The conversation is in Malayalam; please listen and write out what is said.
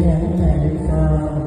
ഞങ്ങൾക്കായി